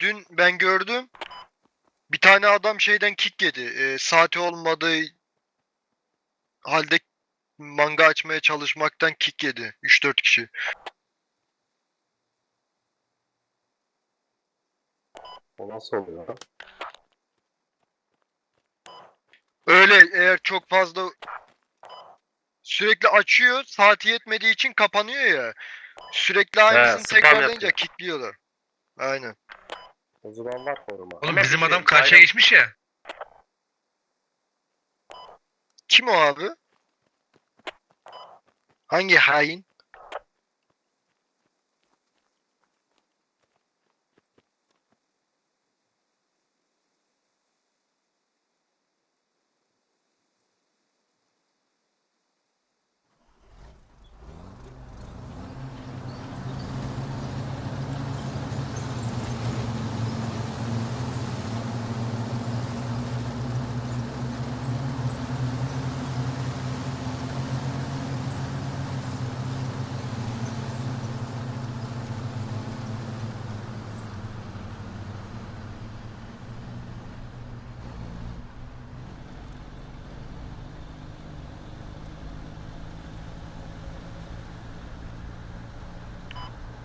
dün ben gördüm. Bir tane adam şeyden kick yedi. Ee, saati olmadığı halde manga açmaya çalışmaktan kick yedi. 3-4 kişi. O nasıl oluyor? Öyle eğer çok fazla sürekli açıyor, saati yetmediği için kapanıyor ya. Sürekli aynısını spam tekrarlayınca yapıyor. kickliyorlar. Aynen. O zaman var koruma. Oğlum bizim adam karşıya geçmiş ya. Kim o abi? Hangi hain?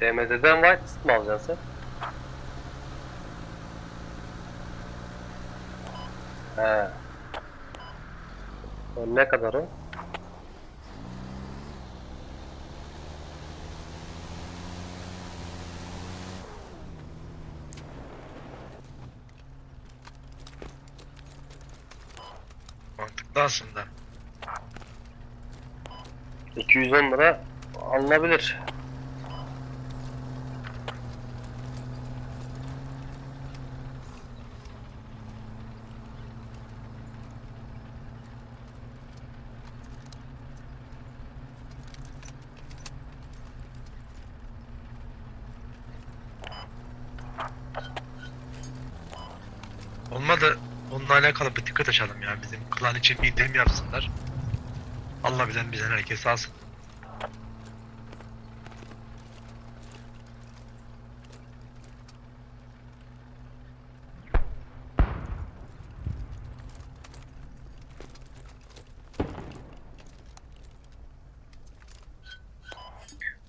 TMD'den whitelist mi alacaksın sen? He. O ne kadar o? Mantıklı aslında. 210 lira alınabilir. Olmadı onunla alakalı bir dikkat açalım ya. Bizim klan için bir indirim yapsınlar. Allah bilen bizden herkes alsın.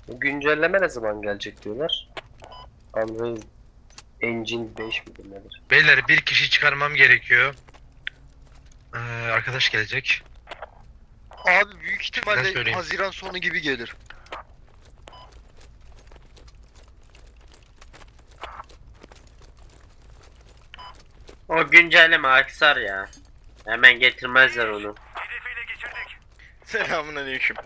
Bu güncelleme ne zaman gelecek diyorlar? Unreal Engine 5 midir nedir? Beyler bir kişi çıkarmam gerekiyor. Arkadaş gelecek. Abi büyük Ben ihtimalle söyleyeyim. Haziran sonu gibi gelir. O güncelleme aksar ya. Hemen getirmezler onu. Selamun aleyküm.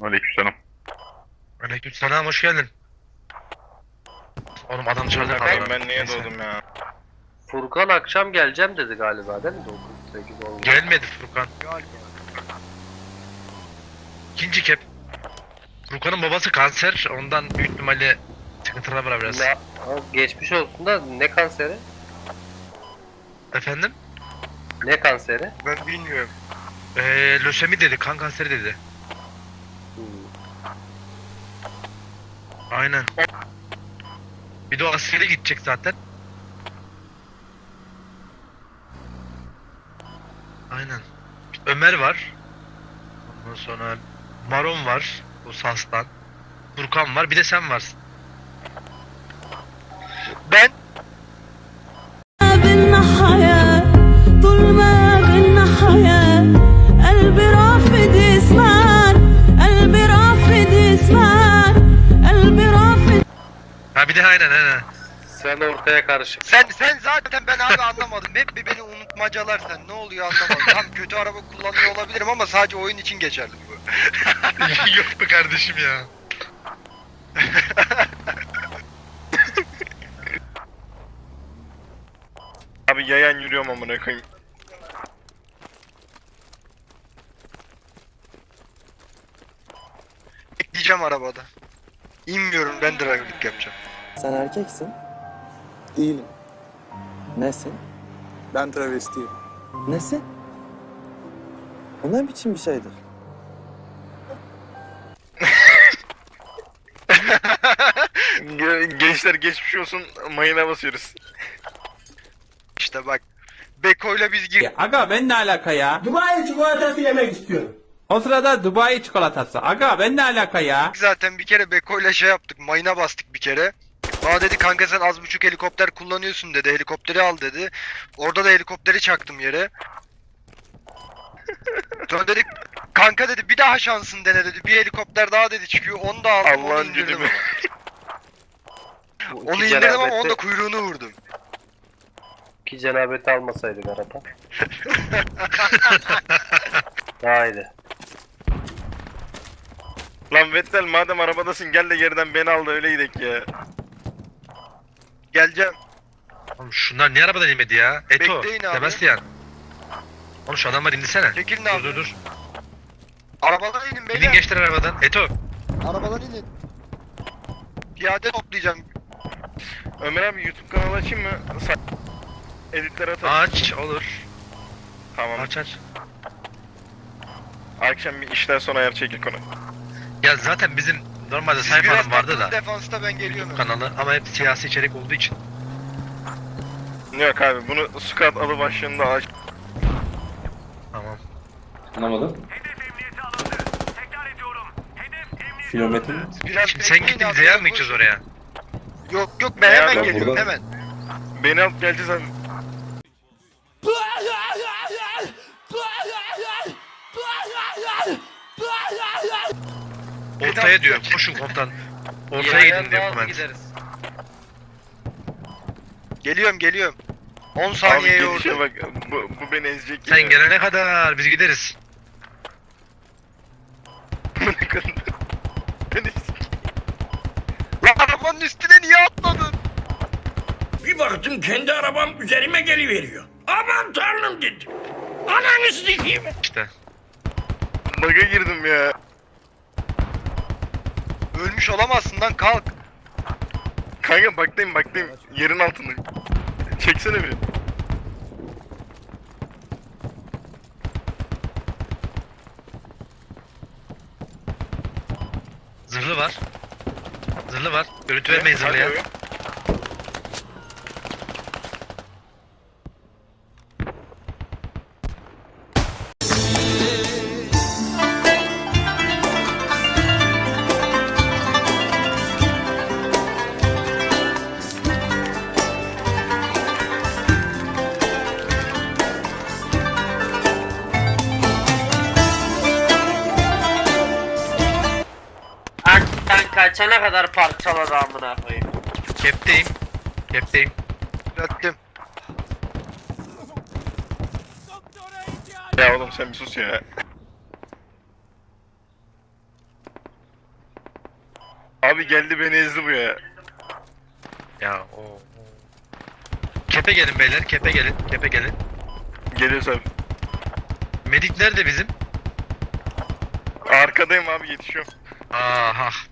Aleykümselam. Aleykümselam hoş geldin. Oğlum adam Bakayım kaldı. ben niye Neyse. doğdum ya? Furkan akşam geleceğim dedi galiba değil mi? 9 8 10. Gelmedi Furkan. İkinci kep. Furkan'ın babası kanser. Ondan büyük ihtimalle sıkıntılar var biraz. Ne, ha, geçmiş olsun da ne kanseri? Efendim? Ne kanseri? Ben bilmiyorum. Ee, lösemi dedi, kan kanseri dedi. Hmm. Aynen. Bir de o askere gidecek zaten. Aynen. Ömer var. Ondan sonra Maron var. O Sas'tan. Furkan var. Bir de sen varsın. Ben Ha bir de aynen aynen. Sen ortaya karışık. sen sen zaten ben abi anlamadım. Hep bir beni unutmacalar sen. Ne oluyor anlamadım. Tam kötü araba kullanıyor olabilirim ama sadece oyun için geçerli bu. Yok be kardeşim ya. Abi yayan yürüyorum amına koyayım. Bekleyeceğim arabada. İnmiyorum ben driverlik yapacağım. Sen erkeksin. Değilim. Nesin? Ben travestiyim. Nesin? O ne biçim bir şeydir? Ge- Gençler geçmiş olsun mayına basıyoruz. İşte bak. Beko'yla biz girdik Aga ben ne alaka ya? Dubai çikolatası yemek istiyorum. O sırada Dubai çikolatası. Aga ben ne alaka ya? zaten bir kere Beko'yla şey yaptık. Mayına bastık bir kere. Bana dedi kanka sen az buçuk helikopter kullanıyorsun dedi. Helikopteri al dedi. Orada da helikopteri çaktım yere. Sonra dedik kanka dedi bir daha şansın dene dedi. Bir helikopter daha dedi çıkıyor. Onu da aldım onu Allah'ın indirdim. cülümü. Bu Onu indirdim ama onun da kuyruğunu vurdum. İki cenabeti almasaydık aradan. Haydi. Lan Vettel madem arabadasın gel de geriden beni al da öyle gidelim ya. Geleceğim. Oğlum şunlar niye arabadan inmedi ya? Eto, Bekleyin abi. Sebastian. Oğlum şu adamlar indirsene. Çekilin Dur abi. dur dur. Arabadan inin İnin beyler. gençler arabadan. Eto. Arabadan inin. Piyade toplayacağım. Ömer abi YouTube kanalı açayım mı? Editler atar. Aç olur. Tamam. Aç aç. Akşam bir işten sonra ayar çekil konu. Ya zaten bizim normalde sayfanın vardı da. Defansta ben geliyorum. Kanalı ama hep siyasi içerik olduğu için. Yok abi bunu Squad adı başlığında aç. Tamam. Anlamadım. Kilometre mi? Biraz Şimdi sen bekleyin gittin abi, bize yer mi oraya? Yok yok ben Ya hemen ben geliyorum buradan- hemen. Beni alıp geleceğiz abi. Ortaya diyor. Koşun komutan. Ortaya gidin diyor komutan. Geliyorum geliyorum. 10 Abi saniye gelişe yordu. bak bu, bu beni ezecek Sen ya. gelene kadar biz gideriz. beni Lan arabanın üstüne niye atladın? Bir baktım kendi arabam üzerime geliveriyor. Aman tanrım dedim. Ananı sikeyim. İşte. Bug'a girdim ya. Ölmüş olamazsın lan kalk. Kanka baktayım baktayım yerin altındayım. Çeksene bir. Zırhlı var. Zırhlı var. Görüntü vermeyin Hadi zırhlıya. oyun. Aktan kaçana kadar parçaladı amına koyayım. Kepteyim. Kepteyim. Düzelttim. Ya oğlum sen bir sus ya. Abi geldi beni ezdi bu ya. Ya o. o. Kepe gelin beyler. Kepe gelin. Kepe gelin. Geliyoruz abi. Medik nerede bizim? Arkadayım abi yetişiyorum. Aha.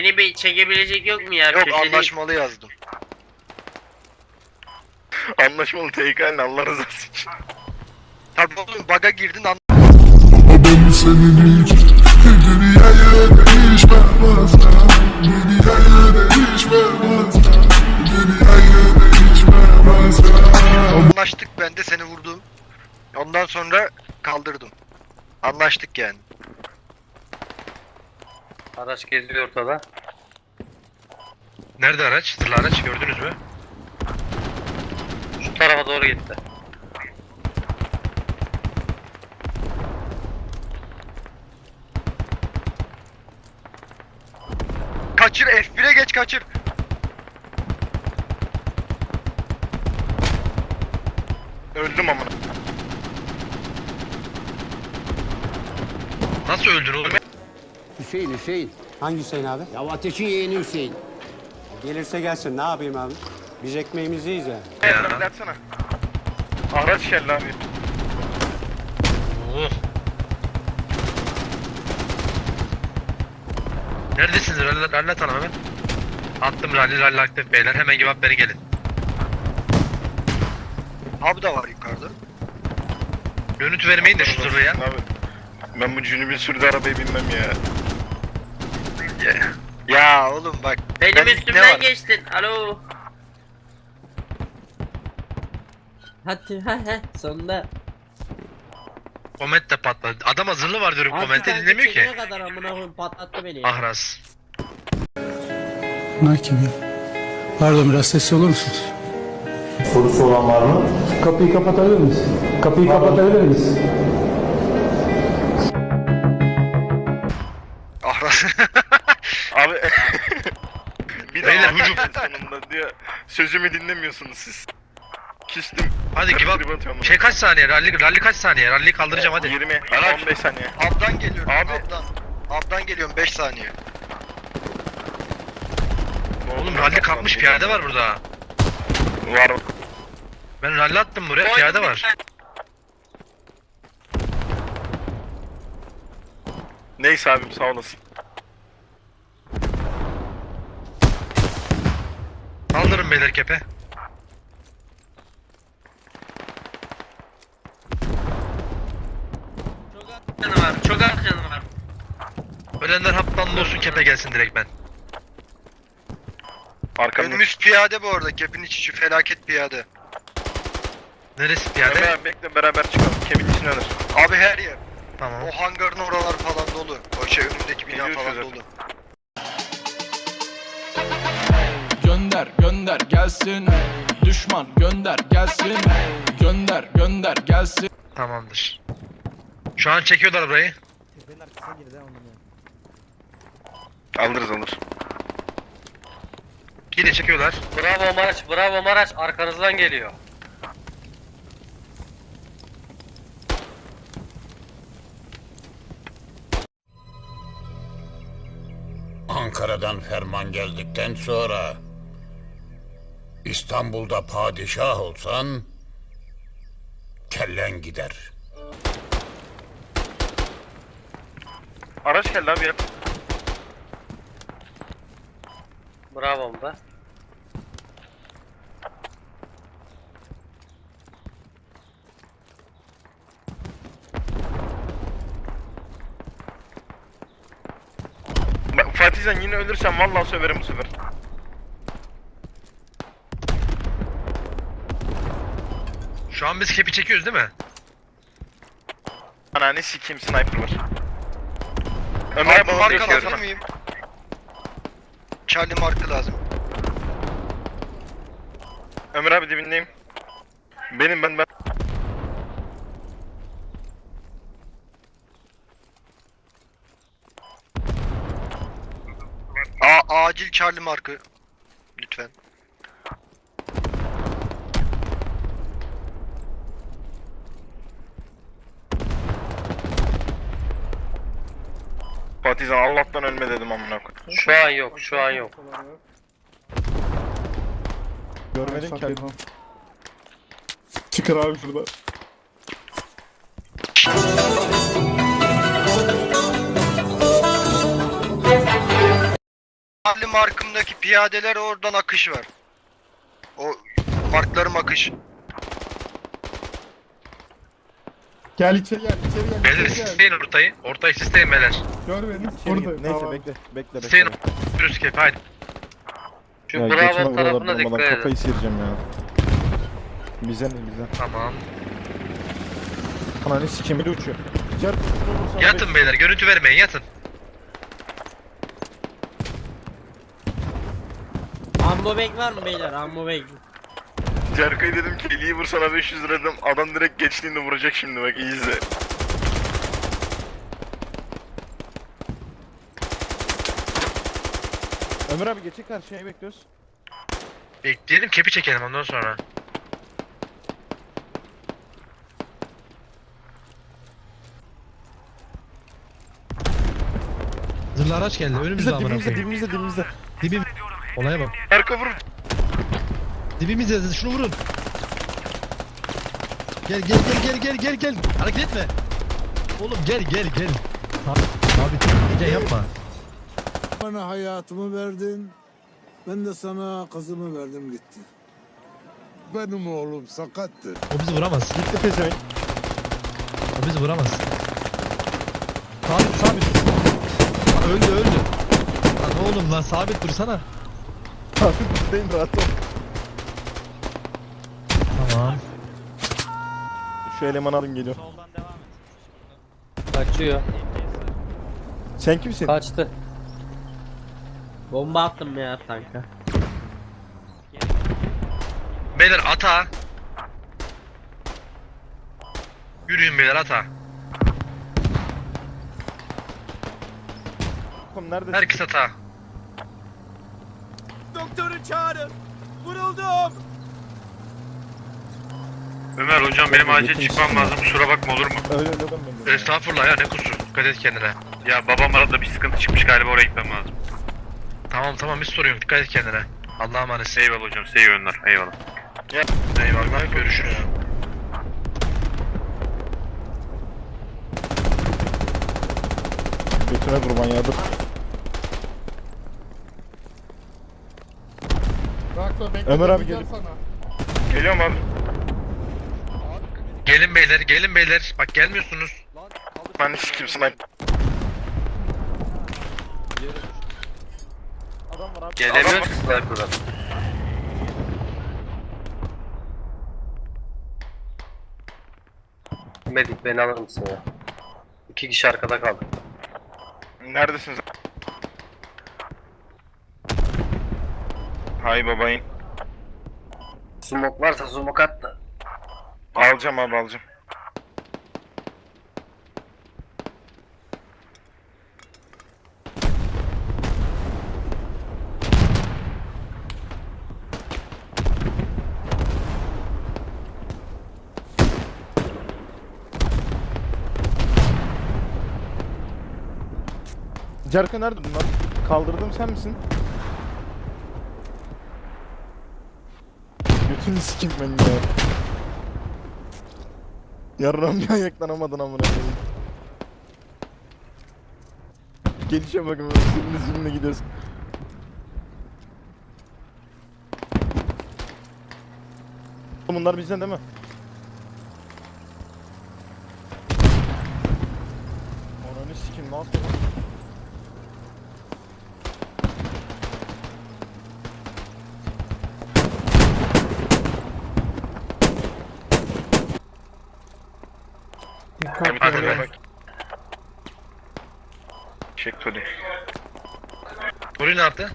Beni bir çekebilecek yok mu ya? Yok Köşeli- anlaşmalı yazdım. Anlaşmalı TK Allah rızası için. Tabii oğlum baga girdin an Anlaştık ben de seni vurdum. Ondan sonra kaldırdım. Anlaştık yani. Araç geziyor ortada. Nerede araç? Zırhlı araç gördünüz mü? Şu tarafa doğru gitti. Kaçır F1'e geç kaçır. Öldüm ama. Nasıl öldün oğlum? Hüseyin Hüseyin. Hangi Hüseyin abi? Ya ateşin yeğeni Hüseyin. Gelirse gelsin ne yapayım abi? Biz ekmeğimizi yiyeceğiz yani. Ya. Ya. Dersene. Araç geldi abi. Neredesiniz? Hallet, hallet hanım hemen. Attım rally rally aktif beyler. Hemen up beri gelin. Hub da var yukarıda. Görüntü vermeyin de şu zırhlıya. Abi ben bu cünübün sürdüğü arabaya binmem ya. Ya oğlum bak. Benim ben- ne üstümden var? geçtin. Alo. Hadi ha ha sonunda. Komet de patladı. Adama zırhlı var diyorum komente dinlemiyor ki. çekene kadar amına koyayım patlattı beni ya. Ahraz. Bunlar kim ya? Pardon biraz sesli olur musunuz? Sorusu olan var mı? Kapıyı kapatabilir miyiz? Kapıyı kapatabilir miyiz? Sonunda diyor sözümü dinlemiyorsunuz siz. Küstüm. Hadi give up. Şey kaç saniye? Rally, rally kaç saniye? Rally'yi kaldıracağım hadi. 20, Araç. 15 saniye. Hub'dan geliyorum. Abi. Hub'dan. Hub'dan geliyorum 5 saniye. Oğlum rally kalkmış piyade var burada. Var. Ben rally attım buraya piyade var. Neyse abim sağ olasın. Beyler kepe. Canı var. Çok az canı var. Ölenler haptan olsun kepe gelsin direkt ben. Arkamda. Önümüz piyade bu arada. Kepin içi şu felaket piyade. Neresi piyade? Ömer bekle beraber çıkalım. Kevin için alır. Abi her yer. Tamam. O hangarın oralar falan dolu. O şey önündeki bina Geliyor falan şurada. dolu. Gönder gönder gelsin. Düşman gönder gelsin. Gönder gönder gelsin. Tamamdır. Şu an çekiyorlar burayı. Alırız alır. Yine çekiyorlar. Bravo Maraş, bravo Maraş. Arkanızdan geliyor. Ankara'dan ferman geldikten sonra İstanbul'da padişah olsan kellen gider. Araç geldi abi ya. Bravo be. Fatih sen yine ölürsen vallahi söverim bu sefer. Şu an biz kepi çekiyoruz değil mi? Ananı sikeyim sniper var. Ömer Abi abi marka marka alabilir miyim? Charlie marka lazım. Ömer abi dibindeyim. Benim ben ben. A acil Charlie markı. Lütfen. Fatih Allah'tan ölme dedim amına koyayım. Şu an yok, şu an yok. Görmedim ki. Çıkar abi şurada. Charlie markımdaki piyadeler oradan akış var. O marklarım akış. Gel içeri gel, içeri gel. Beyler içeri gel. sisteyin ortayı. Ortayı sisteyin beyler. Gör beni. Burada. Neyse bekle. Bekle Sisteyin ortayı kepi haydi. Şu bravo tarafına dikkat edin. sıyıracağım ya. Bize ne bize? Tamam. Ananı sikeyim biri uçuyor. Cer Yatın beyler görüntü vermeyin yatın. Ambo bek var mı beyler? Ambo bek. Cerkayı dedim ki Eli'yi vursana 500 lira dedim. Adam direkt geçtiğinde vuracak şimdi bak iyi izle. Ömer abi geçecek karşıya bekliyoruz. Bekleyelim kepi çekelim ondan sonra. Zırhlı araç geldi önümüzde amına dibimizde koyayım. dibimizde dibimizde. Dibim. Olaya bak. Arka vur. Dibimizde şunu vurun. Gel gel gel gel gel gel gel. Hareket etme. Oğlum gel gel gel. Abi, abi gel yapma. Bana hayatımı verdin. Ben de sana kızımı verdim gitti. Benim oğlum sakattır. O bizi vuramaz. Gitti pezevenk. O bizi vuramaz. Sabit sabit. Öldü öldü. Lan oğlum lan sabit dursana. Abi buradayım rahat ol. Tamam. Şu elemanı alın geliyor. Kaçıyor. Sen kimsin? Kaçtı. Bomba attım ya tanka. Beyler ata. Yürüyün beyler ata. Oğlum neredesin? Herkes ata. Doktoru çağırın. Vuruldum. Ömer hocam benim acil çıkmam lazım. Kusura bakma olur mu? Öyle öyle ben ben. Estağfurullah ya ne kusur. Dikkat et kendine. Ya babam arada bir sıkıntı çıkmış galiba oraya gitmem lazım. Tamam tamam hiç sorun yok. Dikkat et kendine. Allah'a emanet. Eyvallah hocam. Size iyi oyunlar. Eyvallah. Eyvallah. Görüşürüz. Götüne kurban ya bekle. Ömer abi sana. Geliyorum abi. Gelin beyler, gelin beyler. Bak gelmiyorsunuz. Ben sikim sniper. Adam var abi. Gelemiyor ki sniper'dan. Medik beni alır mısın ya? İki kişi arkada kaldı. Neredesiniz? Hay babayın. Smoke varsa smoke at da. Alacağım abi alacağım. Cerka nerede bunlar? Kaldırdım sen misin? Götünü sikim ben ya. Yarram bir ayaklanamadın amına koyayım. Gelişe bakın böyle sürünü sürünü gidiyorsun. Bunlar bizden değil mi? Ananı sikim ne yapıyor lan? Hadi be. Çek Tony. Tori ne yaptı?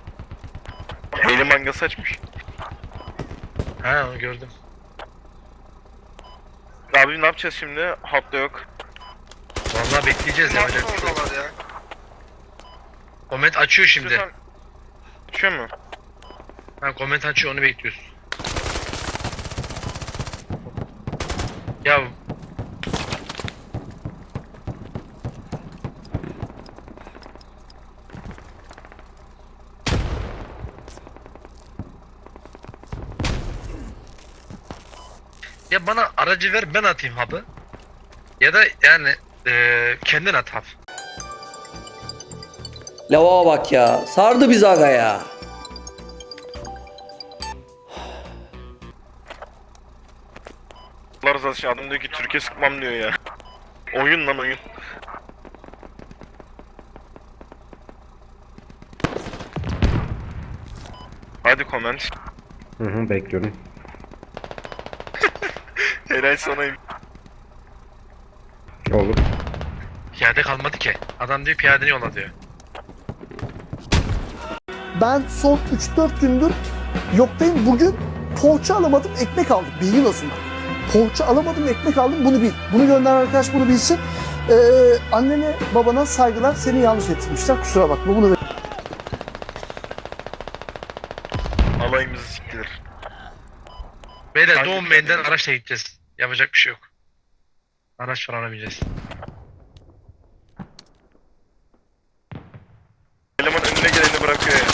Eli mangası açmış. Ha onu gördüm. Abi ne yapacağız şimdi? Hatta yok. Vallahi bekleyeceğiz ya. Bir şey ya. Comment açıyor şimdi. Sen... Düşüyor mu? Ha comment açıyor onu bekliyoruz. Ya Ya bana aracı ver ben atayım hub'ı. Ya da yani eee kendin at hub. Lava bak ya. Sardı biz aga ya. Allah razı olsun adam diyor ki Türkiye sıkmam diyor ya. Oyun lan oyun. Hadi comment. Hı hı bekliyorum. Helal sana. Olur. Piyade kalmadı ki. Adam diyor piyadeni yolla diyor. Ben son 3-4 gündür yoktayım. Bugün poğaça alamadım, ekmek aldım. Beyin azından. Poğaça alamadım, ekmek aldım. Bunu bil. Bunu gönderen arkadaş bunu bilsin. Ee, annene, babana saygılar. Seni yanlış etmişler. Kusura bakma. Bunu Beyler doğum beyinden araçla gideceğiz. Yapacak bir şey yok. Araç falan bineceğiz. Eleman önüne geleni bırakıyor ya.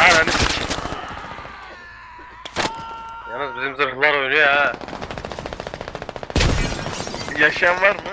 Ananı sik. Yalnız bizim zırhlar oynuyor ha. Yaşayan var mı?